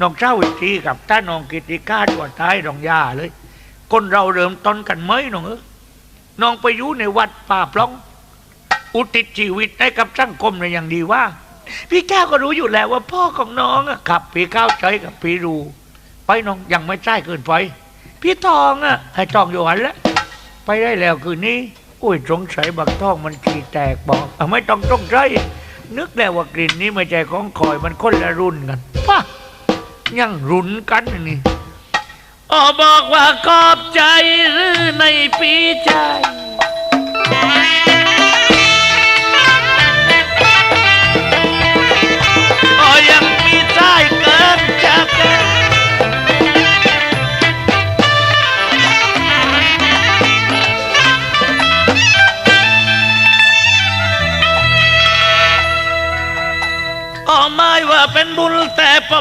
น้องเจ้าวิธีกับถ้าน้องกิติกาตัวท้ายน้องยาเลย คนเราเริ่มต้นกันไหมน้องเออน้องไปอยู่ในวัดป่าพลอง อุทิศชีวิตให้กับสังคมในอย่างดีว่า พี่แก้วก็รู้อยู่แล้วว่าพ่อของน้องอะขับ พี่เข้าวใจกับพี่รูไปน้องยังไม่ใช่เกินไป พี่ทองอะให้ทองอยู่หันแล้วไปได้แล้วคืนนี้อุ้ยสงสัยบักทองมันขีแตกบอกอไม่ต้องต้องใจนึกแล้วว่ากลิ่นนี้ไม่ใช่ของคอยมันคนละรุ่นกันป่ะ ยังรุนกันนี่ออบอกว่าขอบใจหรือในปีใจ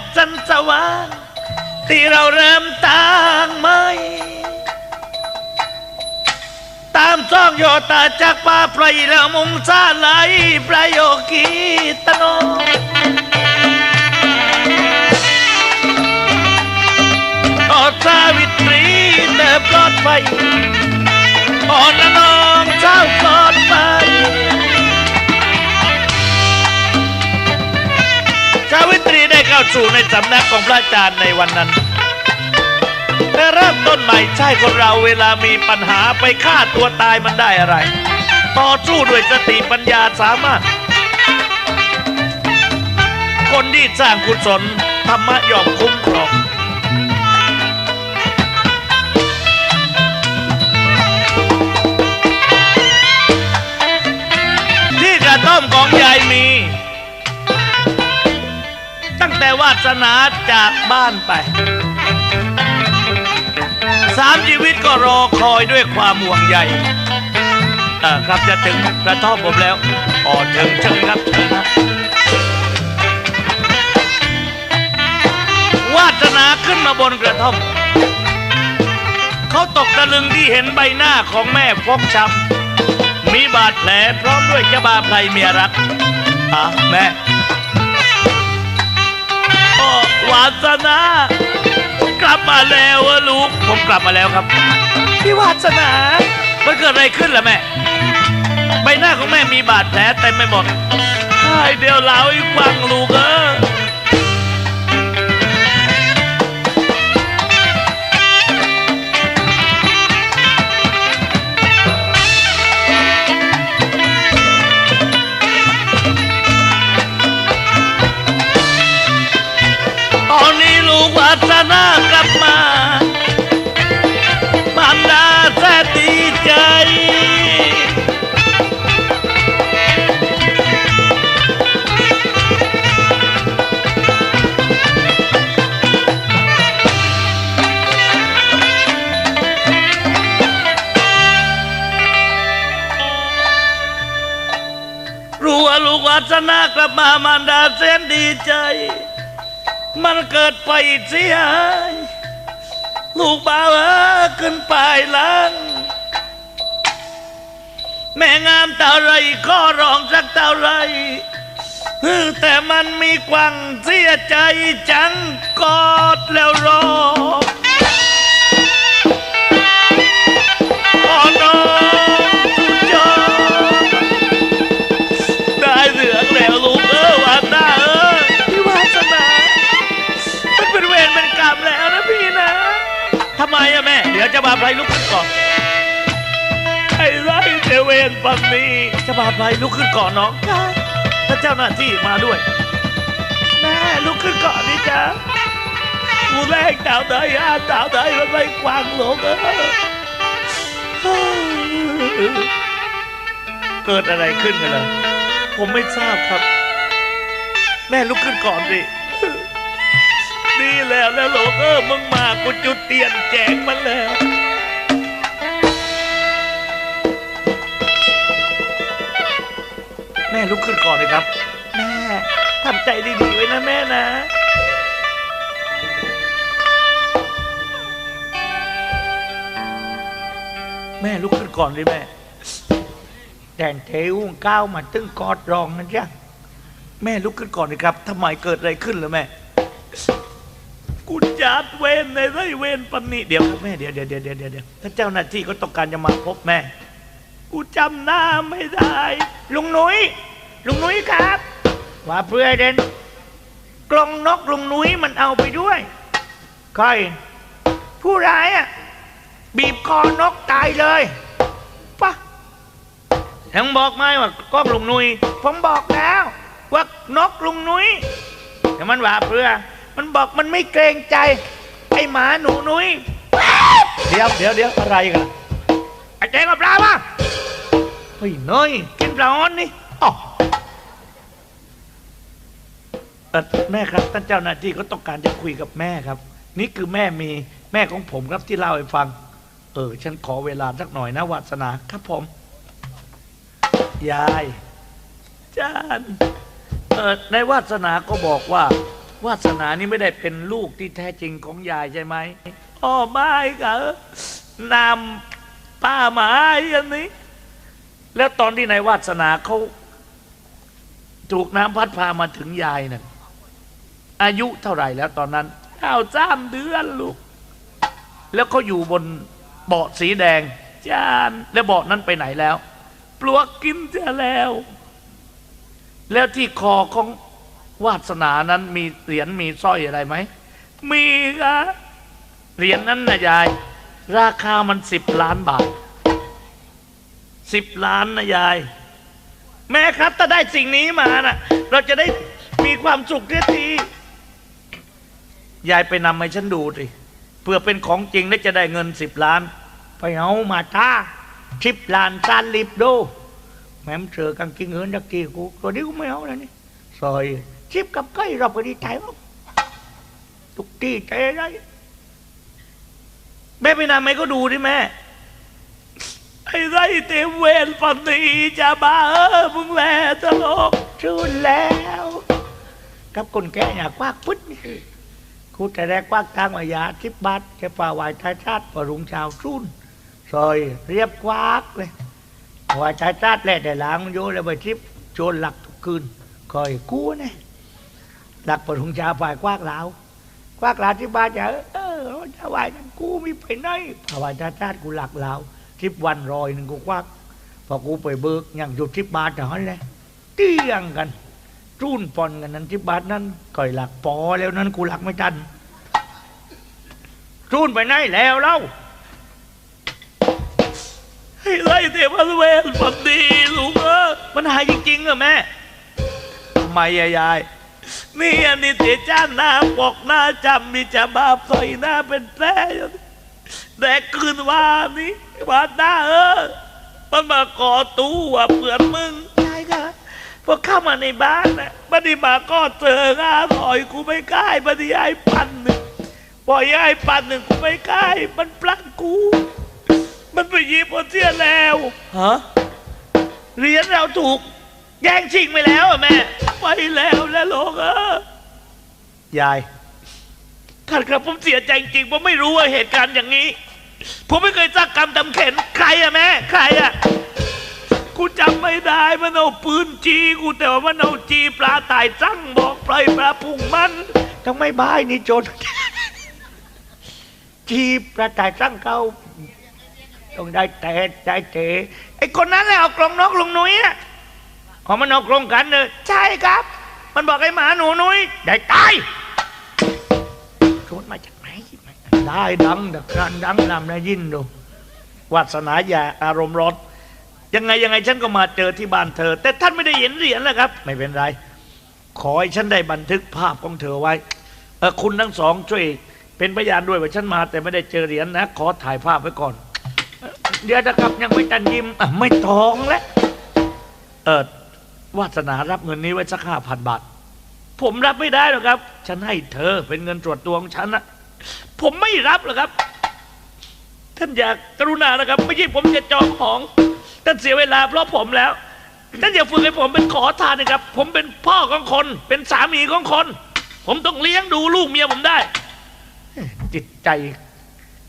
บสันสว่างที่เราเริ่มต่างไม่ ตามซ่องโยตาจากป่าไพรแล้วมุงซาไหลประโยคีตโนกอดสาวิตรีเติบปลอดภัยอ่อนละน้องเจ้าปลอดภัย สาวิตรีได้เข้าสู่ในสำนักของพระอาจารย์ในวันนั้นแต่เริ่มต้นใหม่ใช่คนเราเวลามีปัญหาไปฆ่าตัวตายมันได้อะไร ต่อสู้ด้วยสติปัญญาสามารถ คนที่สร้างกุศลธรรมะย่อมคุ้มครองที่กระท่อมของยายมีาสนาจากบ้านไป สามชีวิตก็รอคอยด้วยความห่วงใยเออครับจะถึงกระท่อมผมแล้วอ๋อถึงเชิญครับเชิญครับ วาสนาขึ้นมาบนกระท่อม เขาตกตะลึงที่เห็นใบหน้าของแม่ฟกช้ำมีบาดแผลพร้อมด้วยเจ้าบาไพรเมียรักอะแม่ วาสนากลับมาแล้วอะลูก ผมกลับมาแล้วครับ พี่วาสนา มันเกิดอะไรขึ้นล่ะแม่ ใบหน้าของแม่มีบาดแผลเต็มไปหมดไอ้เดียวเล่าให้ฟังลูกเออ ลูกวัฒนากลับมามันดาแสนดีใจ รู้ว่าลูกวัฒนากลับมามันดาแสนดีใจ มันเกิดไปเสียลูกบ่าวเออขึ้นไปหลัง แม่งามเท่าไรข้อร้องสักเท่าไรแต่มันมีกวังเสียใจจังกอดแล้วรอง เจเวรปันนี้จะบาไพรลุกขึ้นก่อนน้องได้ถ้าเจ้าหน้าที่มาด้วย แม่ลุกขึ้นก่อนนี่จ้ะกูแรกดาวใดอาดาวใดมันไม่กวางหลงเออเกิดอะไรขึ้นกันล่ะผมไม่ทราบครับ แม่ลุกขึ้นก่อนดิดีแล้วแล้วโลกเออมึงมากูจุดเตียนแจกมันแล้ว แม่ลุกขึ้นก่อนเลยครับ แม่ทำใจดีๆไว้นะแม่นะ แม่ลุกขึ้นก่อนเลยแม่แดนเทอุ้งก้าวมาตึงกอดรองนะจ๊ะแม่ลุกขึ้นก่อนเลยครับทำไมเกิดอะไรขึ้นเหรอแม่กูจัดเวนในไรเวนปันนี้เดี๋ยวครับแม่เดี๋ยวเดี๋ยวเดี๋ยวเดี๋ยวเดี๋ยวถ้าเจ้าหน้าที่ก็ต้องการจะมาพบแม่ กูจำหน้าไม่ได้ ลุงนุ้ยลุงนุ้ยครับ ว่าเพื่อเด่นกลองนกลุงนุ้ยมันเอาไปด้วยใครผู้ร้ายอะบีบคอนกตายเลยปะยังบอกไหมว่ากล้องลุงนุ้ยผมบอกแล้ว ว่านกลุงนุ้ยแต่มันว่าเพื่อ มันบอกมันไม่เกรงใจ ไอหมาหนูนุ้ยเดี๋ยวเดี๋ยวเดี๋ยวอะไรกันล่ะไอเจ๊กับปลาวะ เฮ้ยเนยกินปลาอ้อนนี่อ๋อแม่ครับท่านเจ้าหน้าที่ก็ต้องการจะคุยกับแม่ครับ นี่คือแม่มีแม่ของผมครับที่เล่าให้ฟัง เออ ฉันขอเวลาสักหน่อยนะวาสนาครับผม ยายจานเออในวาสนาก็บอกว่า วาสนานี่ไม่ได้เป็นลูกที่แท้จริงของยายใช่ไหมอ๋อไม่ครับนำป้ามาอันนี้ แล้วตอนที่ในวาสนาเขาถูกน้ำพัดพามาถึงยายน่ะอายุเท่าไหร่แล้วตอนนั้นเก้าจ้ามเดือนลูก แล้วเขาอยู่บนเบาะสีแดงจานแล้วเบาะนั้นไปไหนแล้ว ปลวกกินจะแล้ว แล้วที่คอของวาสนานั้นมีเหรียญมีสร้อยอะไรไหม มีครับเหรียญนั้นนะยาย ราคามันสิบล้านบาท สิบล้านนะยาย แม่ครับถ้าได้สิ่งนี้มานะเราจะได้มีความสุขเทียทียายไปนำให้ฉันดูสิเพื่อเป็นของจริงและจะได้เงินสิบล้าน ไปเอามาท่าชิปลานซานลิบโดแม่มเจอกังกิงเงินตะกี้กูตัวนี้กูไม่เอาแล้วนี่ซอยชิปกับใกล้เราไปดีใจมั้งทุกที่ใจได้แม่ไปนำให้ก็ดูดิแม่ ไอ้ไรเต็มเวรปันนีจะบ้าเออมึงแหละตลกชื่นแล้วกับคนแก่อยากควักปึ๊ดนี่กูแต่แรกควักทางวายาสิบบาทจะป่าไหวชายชาติพอรุงเช้าชุ่นซอยเรียบควักเลยไหวชายชาติแหละแต่หลังมันโยแล้วไปทิปโจรหลักทุกคืนคอยกู้เนี่ยหลักพอรุงเช้าฝ่ายควักเหลาควักเหลาที่บ้านจะเออจะวกันกูมีไปไหนพอไหวชายชาติกูหลักเหลา ทิปวันรอยหนึ่งกูควักพอกูไปเบิกยังอยู่ทิบบาทเท่านั้นเลยเตี้ยงกันรุ่นปอนกันนั้นทิบบาทนั้นก่อยหลักปอแล้วนั้นกูหลักไม่ทันรุ่นไปไหนแล้วเล่าไอ้ไรเต็มเวรปันนีลูกเออมันหายจริงๆเหรอแม่ไมอะยายนี่อันนี้เตจ้าหน้าปอกหน้าจำมีจะบาปใส่หน้าเป็นแผล อยู่แต่คืนวานนี้วานหน้าเออ มันมาก่อตู้ว่าเพื่อนมึงใช่ค่ะพอเข้ามาในบ้านนะบัดนี้มาก็เจองาถอยกูไม่กล้าบัดนี้ไอ้ปันหนึ่งพอไอ้ปันหนึ่งกูไม่กล้ามันปลักกู มันไปหยิบเอาเสียแล้วฮะเหรียญเราถูก แย่งชิงไปแล้วอะแม่ ไปแล้วแล้วลูกเออยายท่านครับผมเสียใจจริงผมไม่รู้ว่าเหตุการณ์อย่างนี้ ผมไม่เคยสักกรรมทำเข็นใครอะแม่ใครอะกูจำไม่ได้มันเอาปืนจีกูแต่ว่ามันเอาจีปลาตายจังบอกปล่อยปลาพุ่งมันต้องไม่บายนี่จรจีประตายสร้างเขาต้องได้แต่ได้เตะไอ้คนนั้นแหละเอากลองนกลุงนุ้ยอะขอมันเอากลงกันเลยใช่ครับ มันบอกไอ้หมาหนูนุ้ยได้ตาย ได้ดังแต่การดังนำได้ยินดูวาสนาอย่าอารมณ์ร้อนยังไงยังไงฉันก็มาเจอที่บ้านเธอ แต่ท่านไม่ได้เห็นเหรียญนะครับ ไม่เป็นไร ขอให้ฉันได้บันทึกภาพของเธอไว้เออคุณทั้งสองช่วยเป็นพยานด้วยว่าฉันมาแต่ไม่ได้เจอเหรียญนะ ขอถ่ายภาพไว้ก่อน เดี๋ยวนะครับยังไม่ตันยิ้มไม่ตองแล้วเออวาสนารับเงินนี้ไว้สักห้าพันบาท ผมรับไม่ได้หรอกครับ ฉันให้เธอเป็นเงินตรวจตัวของฉันนะ ผมไม่รับหรอกครับ ท่านอยากกรุณานะครับ ไม่ใช่ผมจะจองของ ท่านเสียเวลาเพราะผมแล้ว ท่านอย่าฝึกให้ผมเป็นขอทานนะครับ ผมเป็นพ่อของคน เป็นสามีของคน ผมต้องเลี้ยงดูลูกเมียผมได้ จิตใจ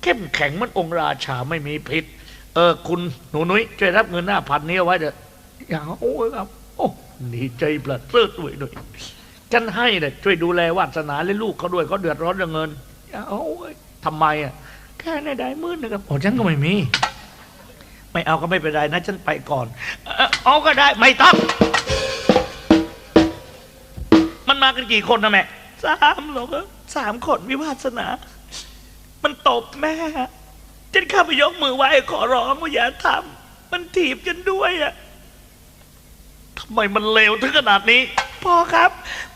เข้มแข็งมันองค์ราชาไม่มีพิษ เออ คุณหนูนุ้ยช่วยรับเงินหน้าพันนี้เอาไว้เถอะอย่าโอ้ครับ โอ้ดีใจประเสริฐด้วยด้วยฉันให้เลยช่วยดูแลวาสนาและลูกเขาด้วยเขาเดือดร้อนเรื่องเงิน เอาทำไมอะแค่ในได้มื่นะครับโอ้ฉันก็ไม่มี ไม่เอาก็ไม่เป็นไรนะ ฉันไปก่อน เอาก็ได้ไม่ต้องมันมากันกี่คนนะแม่สามหรอกสามคนวิวาสนา มันตบแม่ฉันเข้าไปยกมือไหว้ขอร้องว่าอย่าทำมันถีบฉันด้วยอะทำไมมันเลวถึงขนาดนี้ พ่อครับ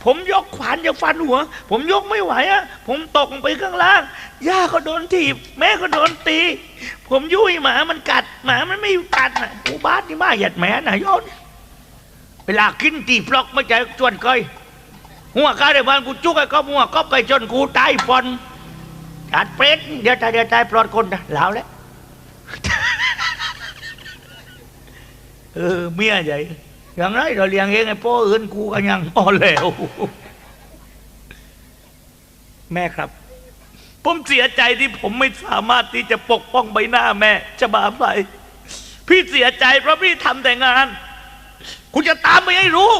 ผมยกขวานจะฟันหัว ผมยกไม่ไหวอะผมตกลงไปข้างล่าง ย่าก็โดนถีบ แม่ก็โดนตี ผมยุ่ยหมามันกัด หมามันไม่กัดนะอูบ้านนี่มาหยัดแม่นะโยนเวลากินตีปลอกไม่ใจจวนเคยหัวกาในบ้านกูจุกไอ้ก็หัวก็ไปจนกูตายฟอนจัดเป็ดเดี๋ยวตายเดี๋ยวตายปลอดคนนะแล้วแหล้วเออเมียใหญ่ อย่างไรเราเลี้ยงเองไอ้พ่ออื่นกูก็ยังอ่อนแล้ว แม่ครับ ผมเสียใจที่ผมไม่สามารถที่จะปกป้องใบหน้าแม่จะบาปไปพี่เสียใจเพราะพี่ทำแต่งาน คุณจะตามไปให้รู้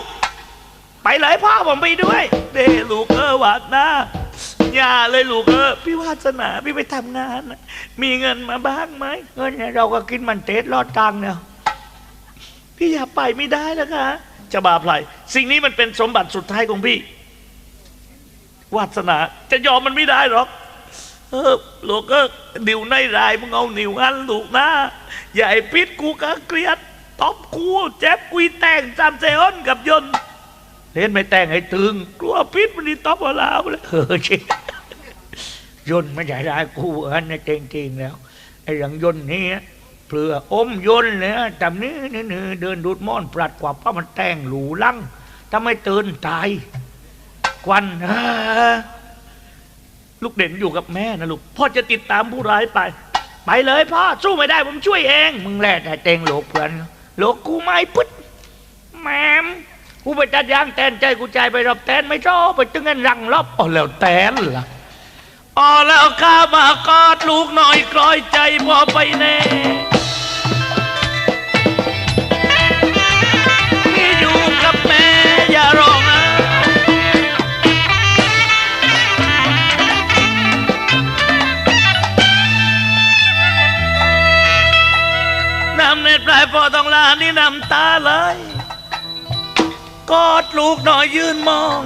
ไปเลายพ่อผมไปด้วยเดลูกเออหวาดหน้าอย่าเลยลูกเออพี่วาสนาพี่ไปทำงาน มีเงินมาบ้างไหมเงินเนี่ยเราก็กินมันเทสรอดตังเนี่ย พี่อย่าไปไม่ได้แล้วคะจะบาปไรสิ่งนี้มันเป็นสมบัติสุดท้ายของพี่ วาสนาจะยอมมันไม่ได้หรอกเออลูกเออดิวในรายมึงเอานิวอันลูกนะอย่าให้พิษกูกะเกลียดตบกูเจ็บกุยแต่งจำเซอนกับยนเล่นไม่แต่งให้ตึงกลัวพิษมันนี่ตบเอาลาวเลยเออชิยนไม่ใช่ได้กูอันนี้จริงๆแล้วไอ้อย่างยนนี้ เปลืออมยนต์เนี่ยจำนี้นี่เดินดูดม่อนปรัดกว่าเพราะมันแต่งหลูลังถ้าไม่ตื่นตายควันลูกเด่นอยู่กับแม่นะลูกพ่อจะติดตามผู้ร้ายไป ไปเลยพ่อสู้ไม่ได้ผมช่วยเอง มึงแหลแต่เตงโหลกเพื่อนโหลกกูไม่ปึ๊ดแมมกูไปตัดยางแตนใจกูใจไปรอบแตนไม่ชอบไปตึงเงินรังรอบอ๋อแล้วแตนล่ะอ๋อแล้วข้ามากอดลูกหน่อยกลอยใจพอไปแน่ น้ำเน็ตปลายพอต้องลานี่น้ำตาไหลกอดลูกหน่อยยืนมอง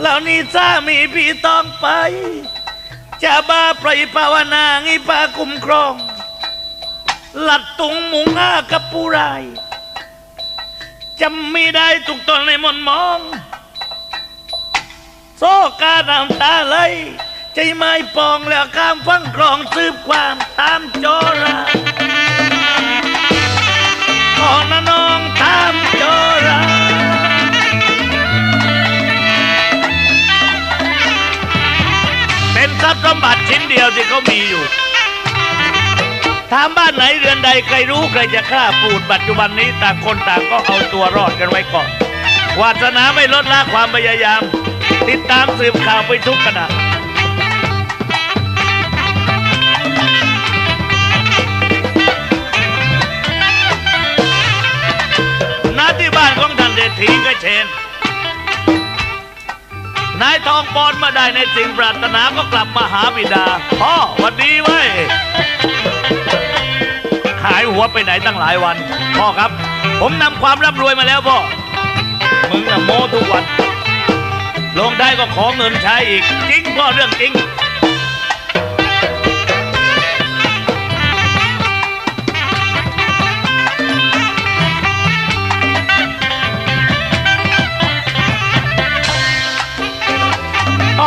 แล้วนี่สามีพี่ต้องไปจะบ้าปล่อยภาวนางิปาคุ้มครอง หลัดตุงมุงอากับผู้ไรจำไม่ได้ทุกตอนในมนมอง โซกาน้ำตาไหลใจไม่ปองแล้วข้ามฟังกรองสืบความตามโจรา นะน้องตามโจราเป็นทรัพย์สมบัติชิ้นเดียวที่เขามีอยู่ถามบ้านไหนเรือนใดใครรู้ใครจะฆ่าปูดปัจจุบันนี้ต่างคนต่างก็เอาตัวรอดกันไว้ก่อนวาสนาไม่ลดละความพยายาม ติดตามสืบข่าวไปทุกขณะ ทีก็เชน นายทองปอนมาได้ในสิ่งปรารถนาก็กลับมาหาบิดา พ่อวันดีไว้ย หายหัวไปไหนตั้งหลายวัน พ่อครับ ผมนำความร่ำรวยมาแล้วพ่อ มึงน่ะโม้ทุกวัน ลงได้ก็ขอเงินใช้อีก จริงพ่อเรื่องจริง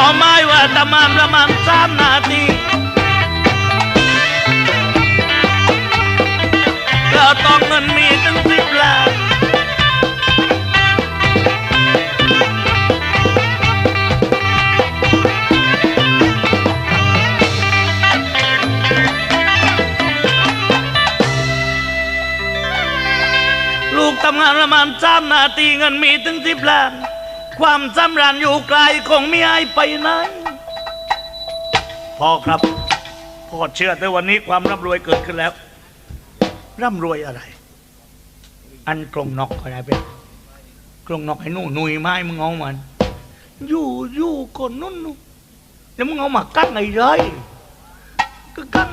พอไม่ว่าตะมามประมาณสามนาทีก็ต้องเงินมีตั้งสิบล้านลูกทำงานประมาณสามนาทีเงินมีถึงสิบล้าน ความสำราญอยู่ไกลคงไม่หายไปไหนพ่อครับพ่อเชื่อแต่วันนี้ความร่ำรวยเกิดขึ้นแล้ว ร่ำรวยอะไร อันกลมนอกก็ได้เป็นกลงนอกให้หนู่หนุยไม้มึงเอามัน อยู่อยู่คนนู้นนู่นแล้วมึงเอามากั้งไอ้ไรก็กั้ง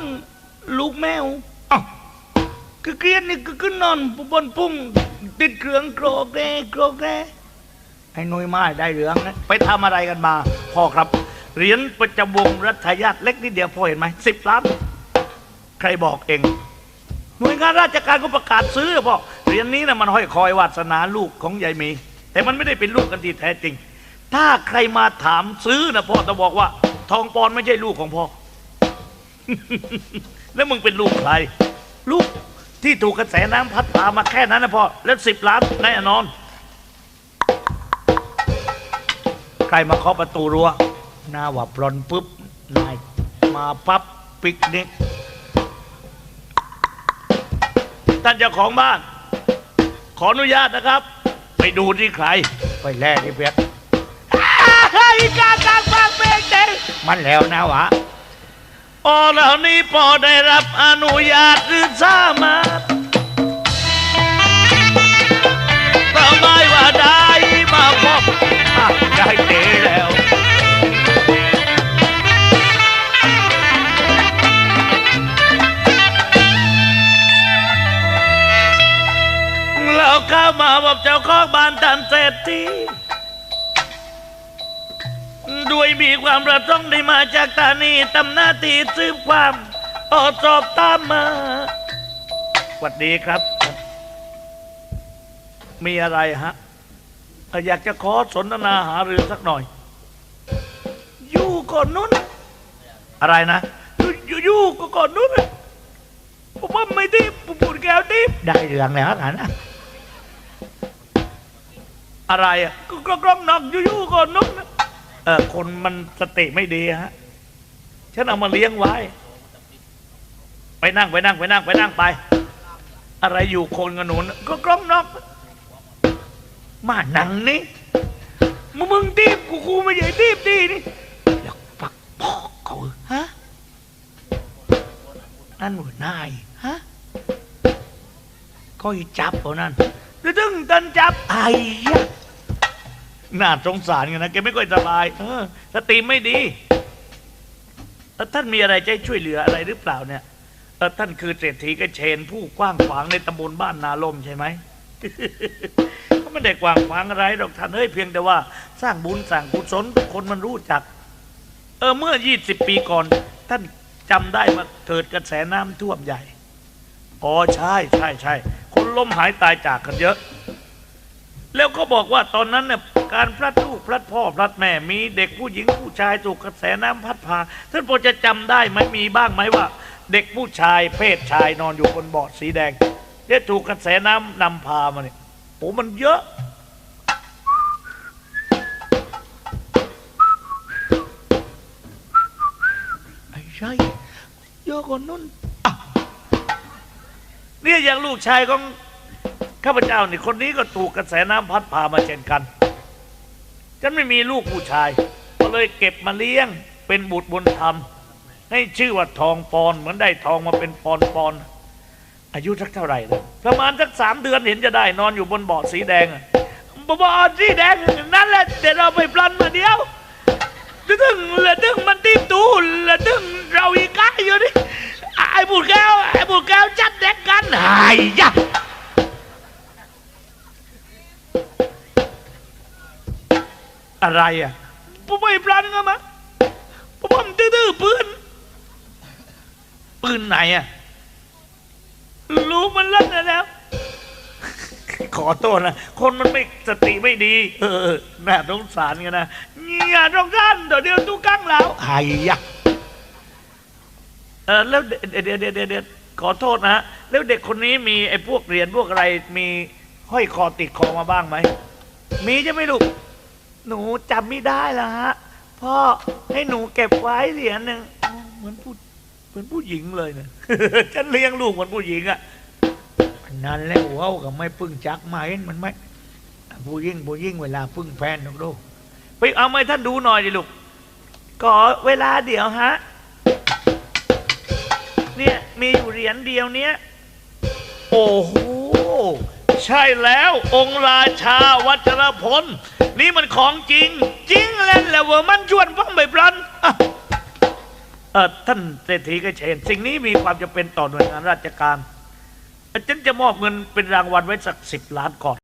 ลูกแมวอ้าวก็เกลียนนี่ก็ขึ้นนอนบนพุ่งติดเครื่องโกรกแร่โกรกแร่ ไอ้นุ้ยไม้ได้เหลืองนะไปทำอะไรกันมา พ่อครับเหรียญประจำวงรัฐญาติเล็กนิดเดียวพ่อเห็นไหมสิบล้าน ใครบอกเองหน่วยงานราชการก็ประกาศซื้อพ่อเหรียญนี้นะมันห้อยคอยวาสนาลูกของยายมี แต่มันไม่ได้เป็นลูกกันที่แท้จริง ถ้าใครมาถามซื้อนะพ่อจะบอกว่า ทองปอนไม่ใช่ลูกของพ่อ แล้วมึงเป็นลูกใคร ลูกที่ถูกกระแสน้ำพัดพามาแค่นั้นนะพ่อแล้วสิบล้านแน่นอน ใครมาเคาะประตูรั้วหน้าว่าปลอนปุ๊บนายมาปั๊บปิกนิกท่านเจ้าของบ้าน ขออนุญาตนะครับ ไปดูที่ใคร ไปแล่ที่เพชรไอ้กากางบางเบงเจมันแล้วนะวะอ๋อเหล่านี้พอได้รับอนุญาตหรือสามารถก็ไม่ว่าได้มาพบอะได้ เราข้ามาบอกเจ้าของบ้านทันเศรษฐีด้วยมีความประสงค์ได้มาจากตานีตำหน้าที่สืบความออสอบตามมาสวัสดีครับ มีอะไรฮะ อยากจะขอสนทนาหารือสักหน่อย อยู่ก่อนนู้น อะไรนะอยู่อยู่อยู่ก่อนนู้นผมว่าไม่ทิผมพูดแก้วทิได้เรื่องแล้วนะ อะไรอะก็กล้องนอกอยู่ๆก่อนนุ๊กนะเออคนมันสติไม่ดีฮะฉันเอามาเลี้ยงไว้ ไปนั่งไปนั่งไปนั่งไปนั่งไป อะไรอยู่คนกันหนุนก็กล้องนอก มาหนังนี่มึงมึงตีบกูกูไม่ใช่ตีบดีนี่อยากปักปอกเขาฮะนั่นหัวนาย ฮะก็อีจับเขานั่นดึงตันจับไอ้ยะน่าสงสารกันนะแกไม่ค่อยสบาย เออสติไม่ดีเออท่านมีอะไรจะช่วยเหลืออะไรหรือเปล่าเนี่ยท่านคือเศรษฐีกระเชนผู้กว้างขวางในตำบลบ้านนาลมใช่ไหมเขาไม่ได้กว้างขวางอะไรหรอกท่านเฮ้ยเพียงแต่ว่า สร้างบุญสร้างกุศลทุกคนมันรู้จัก เออเมื่อ20ปีก่อน ท่านจำได้มาเกิดกระแสน้ำท่วมใหญ่ อ๋อใช่ใช่ใช่ คนล้มหายตายจากกันเยอะ แล้วก็บอกว่าตอนนั้นเนี่ยการพลัดลูกพลัดพ่อพลัดแม่มีเด็กผู้หญิงผู้ชายถูกกระแสน้ำพัดพาท่านพอจะจำได้ไหมมีบ้างไหมว่า เด็กผู้ชายเพศชายนอนอยู่บนเบาะสีแดงเนี่ยถูกกระแสน้ำนำพามาเนี่ยโอ้มันเยอะไอ้ใช่เยอะกว่านั้น เนี่ยอย่างลูกชายของข้าพเจ้านี่คนนี้ก็ถูกกระแสน้ำพัดพามาเช่นกัน ฉันไม่มีลูกผู้ชาย ก็เลยเก็บมาเลี้ยงเป็นบุตรบุญธรรม ให้ชื่อว่าทองปอนเหมือนได้ทองมาเป็นปอนปอนอายุสักเท่าไหร่นะประมาณสักสามเดือนเห็นจะได้นอนอยู่บนเบาะสีแดงเบาะสีแดงนั่นแหละเดี๋ยวเราไปปลันมาเดียวแล้วถึงล้วถึงมันตีตูแล้วถึงเราอีกก้าอยู่นี่ ไอ้บุตรแก้วไอ้บุตรแก้วจัดแดกกันไอ้ยะอะไรอะผมไม่ปลันกันมาผมผมตื้อปืน ปืนไหนอะรู้มันลั่นแล้ว ขอโทษนะ คนมันไม่สติไม่ดี เออ น่าสงสารกันนะอย่าตรงกันเดี๋ยวเดี๋ยวตู้กั้งแล้วไอ้ยะ เออแล้วเดี๋ยวเดี๋ยวเดี๋ยวเด็ดขอโทษนะแล้วเด็กคนนี้มีไอ้พวกเหรียญพวกอะไรมีห้อยคอติดคอมาบ้างไหมมีใช่ไหมลูกหนูจำไม่ได้แล้วฮะพ่อให้หนูเก็บไว้เหรียญหนึ่งเหมือนผู้เหมือนผู้หญิงเลยเนี่ยฉันเลี้ยงลูกเหมือนผู้หญิงอะนั่นแล้วเว้ากับไม่พึ่งจักมาเห็นมันไหมผู้หญิงผู้หญิงเวลาพึ่งแฟนลูกดูไปเอามาให้ท่านดูหน่อยดิลูกก็เวลาเดี๋ยวฮะ เนี่ยมีอยู่เหรียญเดียวเนี้ยโอ้โหใช่แล้วองค์ราชาวัชรพล นี่มันของจริง จริงแล้วแหละว่ามันชวนฟังใบพลันอะเออท่านเศรษฐีกระเชนสิ่งนี้มีความจำเป็นต่อหน่วยงานราชการฉันจะมอบเงินเป็นรางวัลไว้สักสิบล้านก่อน